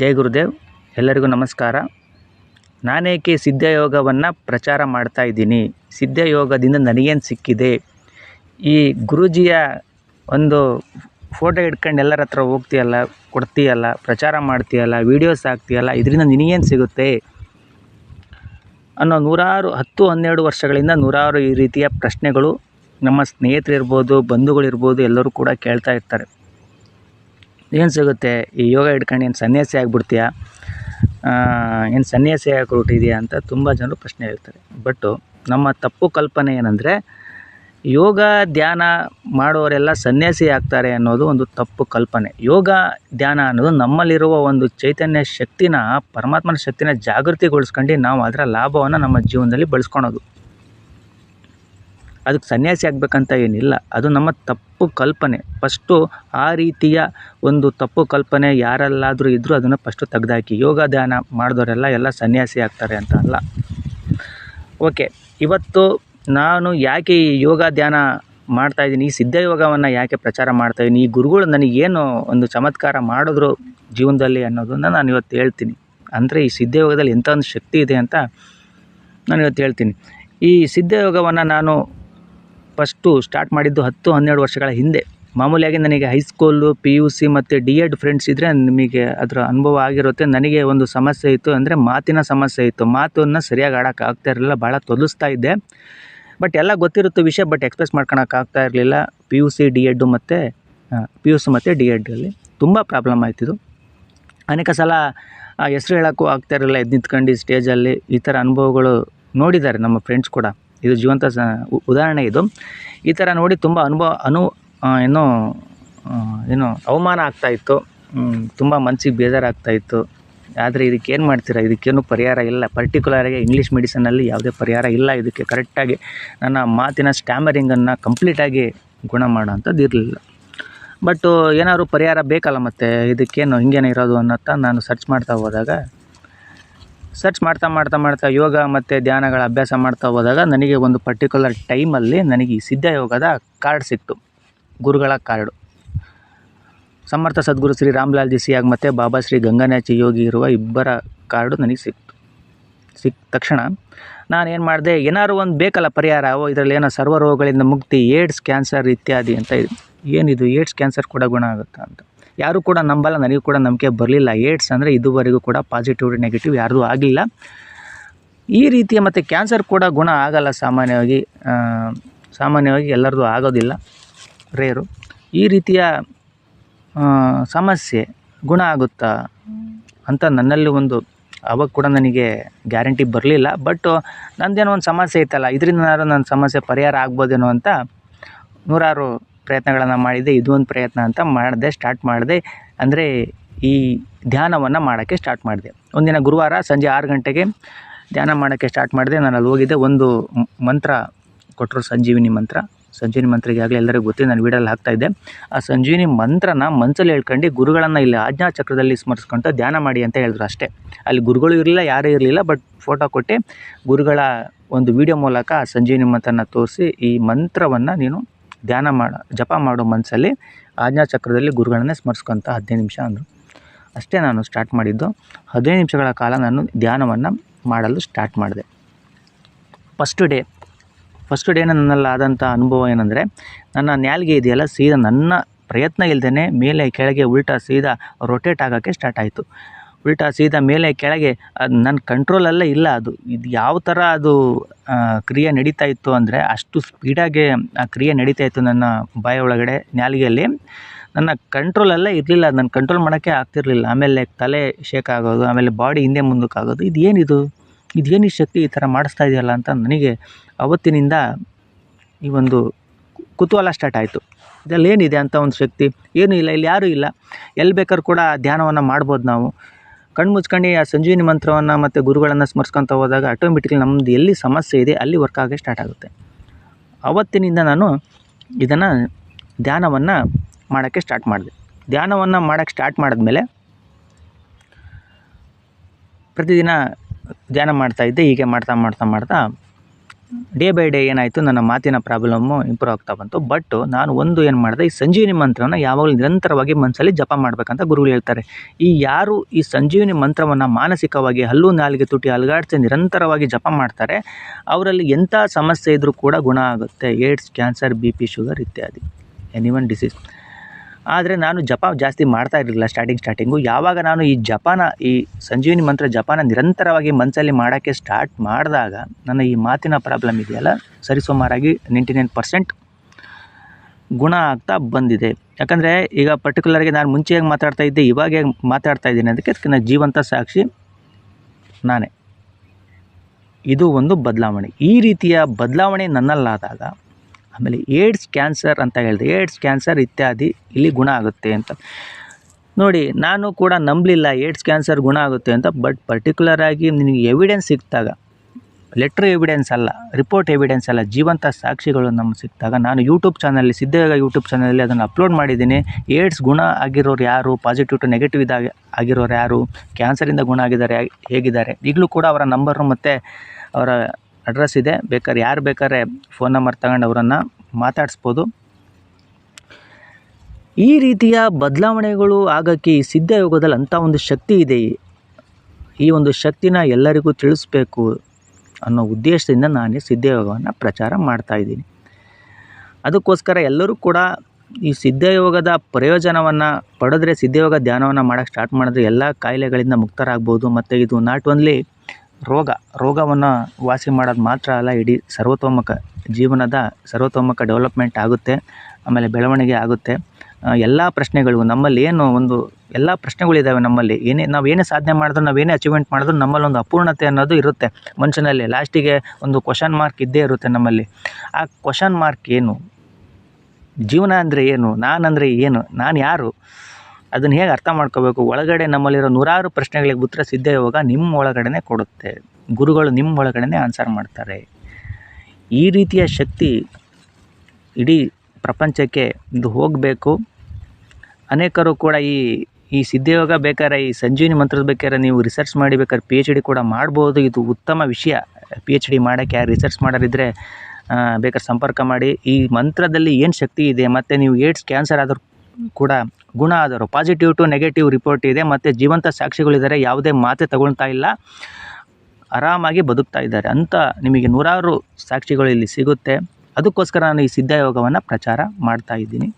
ಜೈ ಗುರುದೇವ್. ಎಲ್ಲರಿಗೂ ನಮಸ್ಕಾರ. ನಾನೇಕೆ ಸಿದ್ಧಯೋಗವನ್ನು ಪ್ರಚಾರ ಮಾಡ್ತಾ ಇದ್ದೀನಿ. ಸಿದ್ಧಯೋಗದಿಂದ ನನಗೇನು ಸಿಕ್ಕಿದೆ? ಈ ಗುರೂಜಿಯ ಒಂದು ಫೋಟೋ ಇಟ್ಕೊಂಡು ಎಲ್ಲರ ಹತ್ರ ಹೋಗ್ತೀಯಲ್ಲ, ಕೊಡ್ತೀಯಲ್ಲ, ಪ್ರಚಾರ ಮಾಡ್ತೀಯಲ್ಲ, ವೀಡಿಯೋಸ್ ಹಾಕ್ತೀಯಲ್ಲ, ಇದರಿಂದ ನಿನಗೇನು ಸಿಗುತ್ತೆ? ಅನ್ನೋ ನೂರಾರು, ಹತ್ತು, ಹನ್ನೆರಡು ವರ್ಷಗಳಿಂದ ನೂರಾರು ಈ ರೀತಿಯ ಪ್ರಶ್ನೆಗಳು ನಮ್ಮ ಸ್ನೇಹಿತರಿರ್ಬೋದು ಬಂಧುಗಳಿರ್ಬೋದು ಎಲ್ಲರೂ ಕೂಡ ಕೇಳ್ತಾ ಇರ್ತಾರೆ. ಏನು ಸಿಗುತ್ತೆ? ಈ ಯೋಗ ಹಿಡ್ಕೊಂಡು ಏನು ಸನ್ಯಾಸಿ ಆಗಿಬಿಡ್ತೀಯಾ? ಏನು ಸನ್ಯಾಸಿ ಆಗಿ ಹೊರಟಿದ್ಯಾ ಅಂತ ತುಂಬ ಜನರು ಪ್ರಶ್ನೆ ಹೇಳ್ತಾರೆ ಬಟ್ಟು ನಮ್ಮ ತಪ್ಪು ಕಲ್ಪನೆ ಏನಂದರೆ, ಯೋಗ ಧ್ಯಾನ ಮಾಡೋರೆಲ್ಲ ಸನ್ಯಾಸಿ ಆಗ್ತಾರೆ ಅನ್ನೋದು ಒಂದು ತಪ್ಪು ಕಲ್ಪನೆ. ಯೋಗ ಧ್ಯಾನ ಅನ್ನೋದು ನಮ್ಮಲ್ಲಿರುವ ಒಂದು ಚೈತನ್ಯ ಶಕ್ತಿನ, ಪರಮಾತ್ಮನ ಶಕ್ತಿನ ಜಾಗೃತಿಗೊಳಿಸ್ಕೊಂಡು ನಾವು ಅದರ ಲಾಭವನ್ನು ನಮ್ಮ ಜೀವನದಲ್ಲಿ ಬಳಸ್ಕೊಳೋದು. ಅದಕ್ಕೆ ಸನ್ಯಾಸಿ ಆಗಬೇಕಂತ ಏನಿಲ್ಲ. ಅದು ನಮ್ಮ ತಪ್ಪು ಕಲ್ಪನೆ. ಫಸ್ಟು ಆ ರೀತಿಯ ಒಂದು ತಪ್ಪು ಕಲ್ಪನೆ ಯಾರಲ್ಲಾದರೂ ಇದ್ದರೂ ಅದನ್ನು ಫಸ್ಟು ತೆಗ್ದಾಕಿ. ಯೋಗ ಧ್ಯಾನ ಮಾಡಿದವರೆಲ್ಲ ಎಲ್ಲ ಸನ್ಯಾಸಿ ಆಗ್ತಾರೆ ಅಂತ ಅಲ್ಲ. ಓಕೆ, ಇವತ್ತು ನಾನು ಯಾಕೆ ಈ ಯೋಗ ಧ್ಯಾನ ಮಾಡ್ತಾಯಿದ್ದೀನಿ ಈ ಸಿದ್ಧಯೋಗವನ್ನು ಯಾಕೆ ಪ್ರಚಾರ ಮಾಡ್ತಾಯಿದ್ದೀನಿ ಈ ಗುರುಗಳು ನನಗೇನು ಒಂದು ಚಮತ್ಕಾರ ಮಾಡಿದ್ರು ಜೀವನದಲ್ಲಿ ಅನ್ನೋದನ್ನು ನಾನು ಇವತ್ತು ಹೇಳ್ತೀನಿ. ಅಂದರೆ ಈ ಸಿದ್ಧಯೋಗದಲ್ಲಿ ಎಂಥ ಒಂದು ಶಕ್ತಿ ಇದೆ ಅಂತ ನಾನು ಇವತ್ತು ಹೇಳ್ತೀನಿ. ಈ ಸಿದ್ಧ ಯೋಗವನ್ನು ನಾನು ಫಸ್ಟು ಸ್ಟಾರ್ಟ್ ಮಾಡಿದ್ದು ಹತ್ತು, ಹನ್ನೆರಡು ವರ್ಷಗಳ ಹಿಂದೆ. ಮಾಮೂಲಿಯಾಗಿ ನನಗೆ high school P U C ಮತ್ತು ಡಿ ಎಡ್ ಫ್ರೆಂಡ್ಸ್ ಇದ್ದರೆ ನಿಮಗೆ ಅದರ ಅನುಭವ ಆಗಿರುತ್ತೆ. ನನಗೆ ಒಂದು ಸಮಸ್ಯೆ ಇತ್ತು ಅಂದರೆ ಮಾತಿನ ಸಮಸ್ಯೆ ಇತ್ತು. ಮಾತನ್ನು ಸರಿಯಾಗಿ ಆಡೋಕೆ ಆಗ್ತಾ ಇರಲಿಲ್ಲ, ಭಾಳ ತೊದಲಿಸ್ತಾ ಇದ್ದೆ. ಬಟ್ ಎಲ್ಲ ಗೊತ್ತಿರುತ್ತೆ ವಿಷಯ ಬಟ್ ಎಕ್ಸ್ಪ್ರೆಸ್ ಮಾಡ್ಕೊಳಕ್ಕೆ ಆಗ್ತಾ ಇರಲಿಲ್ಲ. P U C D Ed ಮತ್ತು ಪಿ ಯು ಸಿ ಮತ್ತು ಡಿ ಎಡ್ಡಲ್ಲಿ ತುಂಬ ಪ್ರಾಬ್ಲಮ್ ಆಯ್ತಿದ್ದು ಅನೇಕ ಸಲ ಹೆಸ್ರು ಹೇಳೋಕ್ಕೂ ಆಗ್ತಾ ಇರಲಿಲ್ಲ ಎದ್ದು ನಿಂತ್ಕೊಂಡು ಸ್ಟೇಜಲ್ಲಿ ಈ ಥರ ಅನುಭವಗಳು ನೋಡಿದ್ದಾರೆ ನಮ್ಮ ಫ್ರೆಂಡ್ಸ್ ಕೂಡ. ಇದು ಜೀವಂತ ಸ ಉದಾಹರಣೆ ಇದು. ಈ ಥರ ನೋಡಿ ತುಂಬ ಅನುಭವ, ಅನು ಏನು ಏನು ಅವಮಾನ ಆಗ್ತಾಯಿತ್ತು ತುಂಬ ಮನ್ಸಿಗೆ ಬೇಜಾರಾಗ್ತಾಯಿತ್ತು ಆದರೆ ಇದಕ್ಕೆ ಏನು ಮಾಡ್ತೀರಾ? ಇದಕ್ಕೇನು ಪರಿಹಾರ ಇಲ್ಲ. ಪರ್ಟಿಕ್ಯುಲರಾಗಿ ಇಂಗ್ಲೀಷ್ ಮೆಡಿಸನಲ್ಲಿ ಯಾವುದೇ ಪರಿಹಾರ ಇಲ್ಲ. ಇದಕ್ಕೆ ಕರೆಕ್ಟಾಗಿ ನನ್ನ ಮಾತಿನ ಸ್ಟ್ಯಾಮರಿಂಗನ್ನು ಕಂಪ್ಲೀಟಾಗಿ ಗುಣ ಮಾಡೋವಂಥದ್ದು ಇರಲಿಲ್ಲ. ಬಟ್ಟು ಏನಾದ್ರು ಪರಿಹಾರ ಬೇಕಲ್ಲ ಮತ್ತು? ಇದಕ್ಕೇನು ಹಿಂಗೇನೆ ಇರೋದು ಅನ್ನೋತ್ತ ನಾನು ಸರ್ಚ್ ಮಾಡ್ತಾ ಹೋದಾಗ ಸರ್ಚ್ ಮಾಡ್ತಾ ಮಾಡ್ತಾ ಮಾಡ್ತಾ ಯೋಗ ಮತ್ತು ಧ್ಯಾನಗಳ ಅಭ್ಯಾಸ ಮಾಡ್ತಾ ಹೋದಾಗ ನನಗೆ ಒಂದು ಪರ್ಟಿಕ್ಯುಲರ್ ಟೈಮಲ್ಲಿ ನನಗೆ ಈ ಸಿದ್ಧ ಯೋಗದ ಕಾರ್ಡ್ ಸಿಕ್ತು. ಗುರುಗಳ ಕಾರ್ಡು ಸಮರ್ಥ ಸದ್ಗುರು ಶ್ರೀ ರಾಮ್ಲಾಲ್ ಜಿ ಸಿಯಾಗ್ ಮತ್ತು ಬಾಬಾ ಶ್ರೀ ಗಂಗಾನಾಚಿ ಯೋಗಿ ಇರುವ ಇಬ್ಬರ ಕಾರ್ಡು ನನಗೆ ಸಿಕ್ತು. ಸಿಕ್ಕ ತಕ್ಷಣ ನಾನು ಏನು ಮಾಡಿದೆ, ಏನಾದ್ರು ಒಂದು ಬೇಕಲ್ಲ ಪರಿಹಾರ, ಓ, ಇದರಲ್ಲಿ ಏನೋ ಸರ್ವ ರೋಗಗಳಿಂದ ಮುಕ್ತಿ, ಏಡ್ಸ್, ಕ್ಯಾನ್ಸರ್ ಇತ್ಯಾದಿ ಅಂತ ಏನಿದು, ಏಡ್ಸ್, ಕ್ಯಾನ್ಸರ್ ಕೂಡ ಗುಣ ಆಗುತ್ತಾ ಅಂತ. ಯಾರೂ ಕೂಡ ನಂಬಲ್ಲ, ನನಗೂ ಕೂಡ ನಂಬಿಕೆ ಬರಲಿಲ್ಲ. ಏಡ್ಸ್ ಅಂದರೆ ಇದುವರೆಗೂ ಕೂಡ ಪಾಸಿಟಿವ್ ನೆಗೆಟಿವ್ ಯಾರ್ದೂ ಆಗಿಲ್ಲ. ಈ ರೀತಿಯ ಮತ್ತು ಕ್ಯಾನ್ಸರ್ ಕೂಡ ಗುಣ ಆಗಲ್ಲ ಸಾಮಾನ್ಯವಾಗಿ. ಸಾಮಾನ್ಯವಾಗಿ ಎಲ್ಲರದು ಆಗೋದಿಲ್ಲ. ರೇರು ಈ ರೀತಿಯ ಸಮಸ್ಯೆ ಗುಣ ಆಗುತ್ತಾ ಅಂತ ನನ್ನಲ್ಲಿ ಒಂದು ಅವಾಗ ಕೂಡ ನನಗೆ ಗ್ಯಾರಂಟಿ ಬರಲಿಲ್ಲ. ಬಟ್ ನಂದೇನೋ ಒಂದು ಸಮಸ್ಯೆ ಇತ್ತಲ್ಲ, ಇದರಿಂದ ನನ್ನ ಸಮಸ್ಯೆ ಪರಿಹಾರ ಆಗ್ಬೋದೇನೋ ಅಂತ ನೂರಾರು ಪ್ರಯತ್ನಗಳನ್ನು ಮಾಡಿದೆ, ಇದು ಒಂದು ಪ್ರಯತ್ನ ಅಂತ ಮಾಡಿದೆ ಸ್ಟಾರ್ಟ್ ಮಾಡಿದೆ. ಅಂದರೆ ಈ ಧ್ಯಾನವನ್ನು ಮಾಡೋಕ್ಕೆ ಸ್ಟಾರ್ಟ್ ಮಾಡಿದೆ. ಒಂದಿನ ಗುರುವಾರ ಸಂಜೆ ಆರು ಗಂಟೆಗೆ ಧ್ಯಾನ ಮಾಡೋಕ್ಕೆ ಸ್ಟಾರ್ಟ್ ಮಾಡಿದೆ. ನಾನು ಅಲ್ಲಿ ಹೋಗಿದ್ದೆ. ಒಂದು ಮಂತ್ರ ಕೊಟ್ಟರು ಸಂಜೀವಿನಿ ಮಂತ್ರ. ಸಂಜೀವಿನಿ ಮಂತ್ರ ಈಗಾಗಲೇ ಎಲ್ಲರಿಗೂ ಗೊತ್ತಿದೆ, ನಾನು ವೀಡಿಯೋಲ್ಲಿ ಹಾಕ್ತಾಯಿದ್ದೆ ಆ ಸಂಜೀವಿನಿ ಮಂತ್ರನ ಮನಸ್ಸಲ್ಲಿ ಹೇಳ್ಕೊಂಡು ಗುರುಗಳನ್ನು ಇಲ್ಲಿ ಆಜ್ಞಾ ಚಕ್ರದಲ್ಲಿ ಸ್ಮರಿಸ್ಕೊಂತ ಧ್ಯಾನ ಮಾಡಿ ಅಂತ ಹೇಳಿದ್ರು ಅಷ್ಟೇ. ಅಲ್ಲಿ ಗುರುಗಳು ಇರಲಿಲ್ಲ, ಯಾರೂ ಇರಲಿಲ್ಲ ಬಟ್ ಫೋಟೋ ಕೊಟ್ಟು ಗುರುಗಳ ಒಂದು ವಿಡಿಯೋ ಮೂಲಕ ಆ ಸಂಜೀವಿನಿ ಮಂತ್ರನ ತೋರಿಸಿ ಈ ಮಂತ್ರವನ್ನು ನೀನು ಧ್ಯಾನ ಮಾಡ, ಜಪ ಮಾಡೋ ಮನಸ್ಸಲ್ಲಿ ಆಜ್ಞಾ ಚಕ್ರದಲ್ಲಿ ಗುರುಗಳನ್ನೇ ಸ್ಮರಿಸ್ಕೊಂತ ಹದಿನೈದು ನಿಮಿಷ ಅಂದರು. ಅಷ್ಟೇ ನಾನು ಸ್ಟಾರ್ಟ್ ಮಾಡಿದ್ದು. ಹದಿನೈದು ನಿಮಿಷಗಳ ಕಾಲ ನಾನು ಧ್ಯಾನವನ್ನು ಮಾಡಲು ಸ್ಟಾರ್ಟ್ ಮಾಡಿದೆ. ಫಸ್ಟ್ ಡೇ ಫಸ್ಟ್ ಡೇನ ನನ್ನಲ್ಲಿ ಆದಂಥ ಅನುಭವ ಏನಂದರೆ, ನನ್ನ ನ್ಯಾಲ್ಗೆ ಇದೆಯಲ್ಲ, ಸೀದಾ ನನ್ನ ಪ್ರಯತ್ನ ಇಲ್ಲದೇ ಮೇಲೆ ಕೆಳಗೆ ಉಲ್ಟಾ ಸೀದಾ ರೊಟೇಟ್ ಆಗೋಕ್ಕೆ ಸ್ಟಾರ್ಟ್ ಆಯಿತು. ಉಲ್ಟಾ ಸೀದಾ ಮೇಲೆ ಕೆಳಗೆ, ಅದು ನನ್ನ ಕಂಟ್ರೋಲಲ್ಲೇ ಇಲ್ಲ ಅದು. ಇದು ಯಾವ ಥರ ಅದು ಕ್ರಿಯೆ ನಡೀತಾ ಇತ್ತು ಅಂದರೆ ಅಷ್ಟು ಸ್ಪೀಡಾಗಿ ಆ ಕ್ರಿಯೆ ನಡೀತಾ ಇತ್ತು ನನ್ನ ಬಾಯ ಒಳಗಡೆ ನಾಲಿಗೆಯಲ್ಲಿ ನನ್ನ ಕಂಟ್ರೋಲಲ್ಲೇ ಇರಲಿಲ್ಲ ನನ್ನ ಕಂಟ್ರೋಲ್ ಮಾಡೋಕ್ಕೆ ಆಗ್ತಿರಲಿಲ್ಲ. ಆಮೇಲೆ ತಲೆ ಶೇಕ್ ಆಗೋದು, ಆಮೇಲೆ ಬಾಡಿ ಹಿಂದೆ ಮುಂದಕ್ಕೆ ಆಗೋದು ಇದೇನಿದು? ಇದೇನು ಈ ಶಕ್ತಿ ಈ ಥರ ಮಾಡಿಸ್ತಾ ಇದೆಯಲ್ಲ ಅಂತ ನನಗೆ ಅವತ್ತಿನಿಂದ ಈ ಒಂದು ಕುತೂಹಲ ಸ್ಟಾರ್ಟ್ ಆಯಿತು. ಇದರಲ್ಲಿ ಏನಿದೆ ಅಂತ ಒಂದು ಶಕ್ತಿ? ಏನೂ ಇಲ್ಲ, ಇಲ್ಲಿ ಯಾರೂ ಇಲ್ಲ. ಎಲ್ಲಿ ಬೇಕಾದ್ರೂ ಕೂಡ ಧ್ಯಾನವನ್ನು ಮಾಡ್ಬೋದು ನಾವು. ಕಣ್ಣು ಮುಚ್ಕೊಂಡು ಆ ಸಂಜೀವಿನಿ ಮಂತ್ರವನ್ನು ಮತ್ತು ಗುರುಗಳನ್ನು ಸ್ಮರಿಸ್ಕೊತ ಹೋದಾಗ ಆಟೋಮೆಟಿಕ್ಲಿ ನಮ್ಮದು ಎಲ್ಲಿ ಸಮಸ್ಯೆ ಇದೆ ಅಲ್ಲಿ ವರ್ಕ್ ಆಗೋಕ್ಕೆ ಸ್ಟಾರ್ಟ್ ಆಗುತ್ತೆ. ಅವತ್ತಿನಿಂದ ನಾನು ಇದನ್ನು ಧ್ಯಾನವನ್ನು ಮಾಡೋಕ್ಕೆ ಸ್ಟಾರ್ಟ್ ಮಾಡಿದೆ. ಧ್ಯಾನವನ್ನು ಮಾಡೋಕ್ಕೆ ಸ್ಟಾರ್ಟ್ ಮಾಡಿದ್ಮೇಲೆ ಪ್ರತಿದಿನ ಧ್ಯಾನ ಮಾಡ್ತಾಯಿದ್ದೆ ಹೀಗೆ ಮಾಡ್ತಾ ಮಾಡ್ತಾ ಮಾಡ್ತಾ ಡೇ ಬೈ ಡೇ ಏನಾಯಿತು, ನನ್ನ ಮಾತಿನ ಪ್ರಾಬ್ಲಮ್ಮು ಇಂಪ್ರೂವ್ ಆಗ್ತಾ ಬಂತು. ಬಟ್ ನಾನು ಒಂದು ಏನು ಮಾಡಿದೆ, ಈ ಸಂಜೀವಿನಿ ಮಂತ್ರವನ್ನು ಯಾವಾಗಲೂ ನಿರಂತರವಾಗಿ ಮನಸ್ಸಲ್ಲಿ ಜಪ ಮಾಡಬೇಕಂತ ಗುರುಗಳು ಹೇಳ್ತಾರೆ. ಈ ಯಾರು ಈ ಸಂಜೀವಿನಿ ಮಂತ್ರವನ್ನು ಮಾನಸಿಕವಾಗಿ ಹಲ್ಲು ನಾಲಿಗೆ ತುಟಿ ಅಲುಗಾಡಿಸಿ ನಿರಂತರವಾಗಿ ಜಪ ಮಾಡ್ತಾರೆ, ಅವರಲ್ಲಿ ಎಂಥ ಸಮಸ್ಯೆ ಇದ್ದರೂ ಕೂಡ ಗುಣ ಆಗುತ್ತೆ. AIDS, cancer, B P, sugar ಇತ್ಯಾದಿ. ಎನಿ ಒನ್ ಡಿಸೀಸ್ ಆದರೆ ನಾನು ಜಪ ಜಾಸ್ತಿ ಮಾಡ್ತಾ ಇರಲಿಲ್ಲ ಸ್ಟಾರ್ಟಿಂಗ್ ಸ್ಟಾರ್ಟಿಂಗು ಯಾವಾಗ ನಾನು ಈ ಜಪಾನ, ಈ ಸಂಜೀವಿನಿ ಮಂತ್ರ ಜಪಾನ ನಿರಂತರವಾಗಿ ಮನಸ್ಸಲ್ಲಿ ಮಾಡೋಕ್ಕೆ ಸ್ಟಾರ್ಟ್ ಮಾಡಿದಾಗ ನನ್ನ ಈ ಮಾತಿನ ಪ್ರಾಬ್ಲಮ್ ಇದೆಯಲ್ಲ? ಸರಿಸುಮಾರಾಗಿ ನೈಂಟಿ ನೈನ್ ಪರ್ಸೆಂಟ್ ಗುಣ ಆಗ್ತಾ ಬಂದಿದೆ. ಯಾಕಂದರೆ ಈಗ ಪರ್ಟಿಕ್ಯುಲರ್ಗೆ ನಾನು ಮುಂಚೆ ಹೇಗೆ ಮಾತಾಡ್ತಾ ಇದ್ದೆ, ಇವಾಗ ಹೇಗೆ ಮಾತಾಡ್ತಾ ಇದ್ದೀನಿ ಅದಕ್ಕೆ ಅದಕ್ಕೆ ನಾನು ಜೀವಂತ ಸಾಕ್ಷಿ ನಾನೇ. ಇದು ಒಂದು ಬದಲಾವಣೆ. ಈ ರೀತಿಯ ಬದಲಾವಣೆ ನನ್ನಲ್ಲಾದಾಗ ಆಮೇಲೆ ಏಡ್ಸ್ ಕ್ಯಾನ್ಸರ್ ಅಂತ ಹೇಳಿದೆ, ಏಡ್ಸ್ ಕ್ಯಾನ್ಸರ್ ಇತ್ಯಾದಿ ಇಲ್ಲಿ ಗುಣ ಆಗುತ್ತೆ ಅಂತ. ನೋಡಿ, ನಾನು ಕೂಡ ನಂಬಲಿಲ್ಲ ಏಡ್ಸ್ ಕ್ಯಾನ್ಸರ್ ಗುಣ ಆಗುತ್ತೆ ಅಂತ, ಬಟ್ ಪರ್ಟಿಕ್ಯುಲರ್ ಆಗಿ ನಿನಗೆ ಎವಿಡೆನ್ಸ್ ಸಿಕ್ಕಿದಾಗ ಲೆಟ್ರ್ ಎವಿಡೆನ್ಸ್ ಅಲ್ಲ ರಿಪೋರ್ಟ್ ಎವಿಡೆನ್ಸ್ ಅಲ್ಲ, ಜೀವಂತ ಸಾಕ್ಷಿಗಳು ನಮ್ಗೆ ಸಿಕ್ಕಿದಾಗ, ನಾನು ಯೂಟ್ಯೂಬ್ ಚಾನಲ್ಲಿ ಸಿದ್ಧಗ ಯೂಟ್ಯೂಬ್ ಚಾನಲಲ್ಲಿ ಅದನ್ನು ಅಪ್ಲೋಡ್ ಮಾಡಿದ್ದೀನಿ. ಏಡ್ಸ್ ಗುಣ ಆಗಿರೋರು ಯಾರು? ಪಾಸಿಟಿವ್ ಟು ನೆಗೆಟಿವ್ ಇದಾಗ, ಆಗಿರೋರು ಯಾರು? ಕ್ಯಾನ್ಸರಿಂದ ಗುಣ ಆಗಿದ್ದಾರೆ, ಹೇಗಿದ್ದಾರೆ? ಈಗಲೂ ಕೂಡ ಅವರ ನಂಬರು ಮತ್ತು ಅವರ ಅಡ್ರೆಸ್ ಇದೆ. ಬೇಕಾದ್ರೆ ಯಾರು ಬೇಕಾದ್ರೆ ಫೋನ್ ನಂಬರ್ ತಗೊಂಡು ಅವರನ್ನು ಮಾತಾಡಿಸ್ಬೋದು. ಈ ರೀತಿಯ ಬದಲಾವಣೆಗಳು ಆಗೋಕ್ಕೆ ಈ ಸಿದ್ಧಯೋಗದಲ್ಲಿ ಅಂಥ ಒಂದು ಶಕ್ತಿ ಇದೆ. ಈ- ಒಂದು ಶಕ್ತಿನ ಎಲ್ಲರಿಗೂ ತಿಳಿಸ್ಬೇಕು ಅನ್ನೋ ಉದ್ದೇಶದಿಂದ ನಾನು ಈ ಸಿದ್ಧಯೋಗವನ್ನು ಪ್ರಚಾರ ಮಾಡ್ತಾ ಇದ್ದೀನಿ. ಅದಕ್ಕೋಸ್ಕರ ಎಲ್ಲರೂ ಕೂಡ ಈ ಸಿದ್ಧಯೋಗದ ಪ್ರಯೋಜನವನ್ನು ಪಡೆದ್ರೆ ಸಿದ್ಧಯೋಗ ಧ್ಯಾನವನ್ನು ಮಾಡೋಕ್ಕೆ ಸ್ಟಾರ್ಟ್ ಮಾಡಿದ್ರೆ ಎಲ್ಲ ಕಾಯಿಲೆಗಳಿಂದ ಮುಕ್ತರಾಗ್ಬೋದು. ಮತ್ತು ಇದು ನಾಟ್ ಓನ್ಲಿ ರೋಗ, ರೋಗವನ್ನು ವಾಸಿ ಮಾಡೋದು ಮಾತ್ರ ಅಲ್ಲ, ಇಡೀ ಸರ್ವತೋಮುಖ ಜೀವನದ ಸರ್ವತೋಮುಖ ಡೆವಲಪ್ಮೆಂಟ್ ಆಗುತ್ತೆ, ಆಮೇಲೆ ಬೆಳವಣಿಗೆ ಆಗುತ್ತೆ. ಎಲ್ಲ ಪ್ರಶ್ನೆಗಳು ನಮ್ಮಲ್ಲಿ ಏನು ಒಂದು, ಎಲ್ಲ ಪ್ರಶ್ನೆಗಳಿದ್ದಾವೆ ನಮ್ಮಲ್ಲಿ. ಏನೇ, ನಾವು ಏನೇ ಸಾಧನೆ ಮಾಡಿದ್ರು, ನಾವು ಏನೇ ಅಚೀವ್ಮೆಂಟ್ ಮಾಡಿದ್ರು, ನಮ್ಮಲ್ಲಿ ಒಂದು ಅಪೂರ್ಣತೆ ಅನ್ನೋದು ಇರುತ್ತೆ. ಮನುಷ್ಯನಲ್ಲಿ ಲಾಸ್ಟಿಗೆ ಒಂದು ಕ್ವಶನ್ ಮಾರ್ಕ್ ಇದ್ದೇ ಇರುತ್ತೆ ನಮ್ಮಲ್ಲಿ. ಆ ಕ್ವಶನ್ ಮಾರ್ಕ್ ಏನು? ಜೀವನ ಅಂದರೆ ಏನು? ನಾನಂದರೆ ಏನು? ನಾನು ಯಾರು? ಅದನ್ನು ಹೇಗೆ ಅರ್ಥ ಮಾಡ್ಕೋಬೇಕು? ಒಳಗಡೆ ನಮ್ಮಲ್ಲಿರೋ ನೂರಾರು ಪ್ರಶ್ನೆಗಳಿಗೆ ಉತ್ತರ ಸಿದ್ಧಯೋಗ ನಿಮ್ಮ ಒಳಗಡೆನೇ ಕೊಡುತ್ತೆ. ಗುರುಗಳು ನಿಮ್ಮ ಒಳಗಡೆನೇ ಆನ್ಸರ್ ಮಾಡ್ತಾರೆ. ಈ ರೀತಿಯ ಶಕ್ತಿ ಇಡೀ ಪ್ರಪಂಚಕ್ಕೆ ಇದು ಹೋಗಬೇಕು. ಅನೇಕರು ಕೂಡ ಈ ಈ ಸಿದ್ಧಯೋಗ ಬೇಕಾದ್ರೆ, ಈ ಸಂಜೀವಿನಿ ಮಂತ್ರದ ಬೇಕಾದ್ರೆ ನೀವು ರಿಸರ್ಚ್ ಮಾಡಿ ಬೇಕಾದ್ರೆ ಪಿ ಎಚ್ ಡಿ ಕೂಡ ಮಾಡ್ಬೋದು. ಇದು ಉತ್ತಮ ವಿಷಯ. ಪಿ ಎಚ್ ಡಿ ಮಾಡೋಕ್ಕೆ ಯಾರು ರಿಸರ್ಚ್ ಮಾಡೋರಿದ್ದರೆ ಬೇಕಾದ್ರೆ ಸಂಪರ್ಕ ಮಾಡಿ. ಈ ಮಂತ್ರದಲ್ಲಿ ಏನು ಶಕ್ತಿ ಇದೆ? ಮತ್ತು ನೀವು ಏಡ್ಸ್ ಕ್ಯಾನ್ಸರ್ ಆದರೂ ಕೂಡ ಗುಣ ಆದರು. ಪಾಸಿಟಿವ್ ಟು ನೆಗೆಟಿವ್ ರಿಪೋರ್ಟ್ ಇದೆ, ಮತ್ತು ಜೀವಂತ ಸಾಕ್ಷಿಗಳಿದ್ದಾರೆ, ಯಾವುದೇ ಮಾತೆ ತಗೊಳ್ತಾ ಇಲ್ಲ. ಆರಾಮಾಗಿ ಬದುಕ್ತಾ ಇದ್ದಾರೆ. ಅಂತ ನಿಮಗೆ ನೂರಾರು ಸಾಕ್ಷಿಗಳು ಇಲ್ಲಿ ಸಿಗುತ್ತೆ. ಅದಕ್ಕೋಸ್ಕರ ನಾನು ಈ ಸಿದ್ಧಯೋಗವನ್ನು ಪ್ರಚಾರ ಮಾಡ್ತಾ ಇದ್ದೀನಿ.